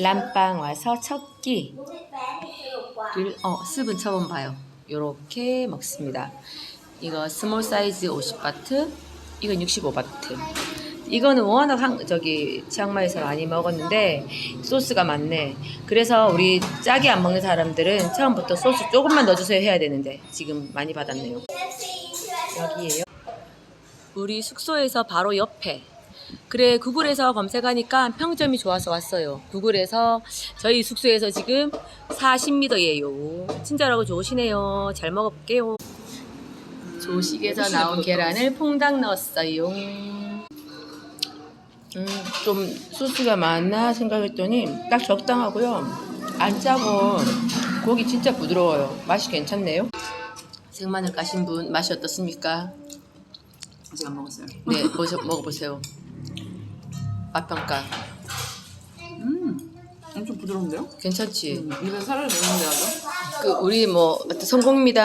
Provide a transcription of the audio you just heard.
람빵 와서 첫 끼를 어 스분 처음 봐요. 요렇게 먹습니다. 이거 스몰 사이즈 50바트, 이건 65바트. 이거는 워낙 한, 저기 치앙마이에서 많이 먹었는데 소스가 많네. 그래서 우리 짜게 안 먹는 사람들은 처음부터 소스 조금만 넣어주세요 해야 되는데 지금 많이 받았네요. 여기에요. 우리 숙소에서 바로 옆에. 그래 구글에서 검색하니까 평점이 좋아서 왔어요. 구글에서 저희 숙소에서 지금 40m예요. 친절하고 좋으시네요. 잘 먹어볼게요. 조식에서 나온 계란을 퐁당 넣었어요. 음, 좀 소스가 많나 생각했더니 딱 적당하고요. 안 짜고 고기 진짜 부드러워요. 맛이 괜찮네요. 생마늘 까신 분 맛이 어떻습니까? 아직 안 먹었어요. 네, 먹어보세요. 맛 평가. 음, 엄청 부드러운데요? 괜찮지? 입에 살을 내는데 아주. 그 우리 뭐 어떤 성공입니다.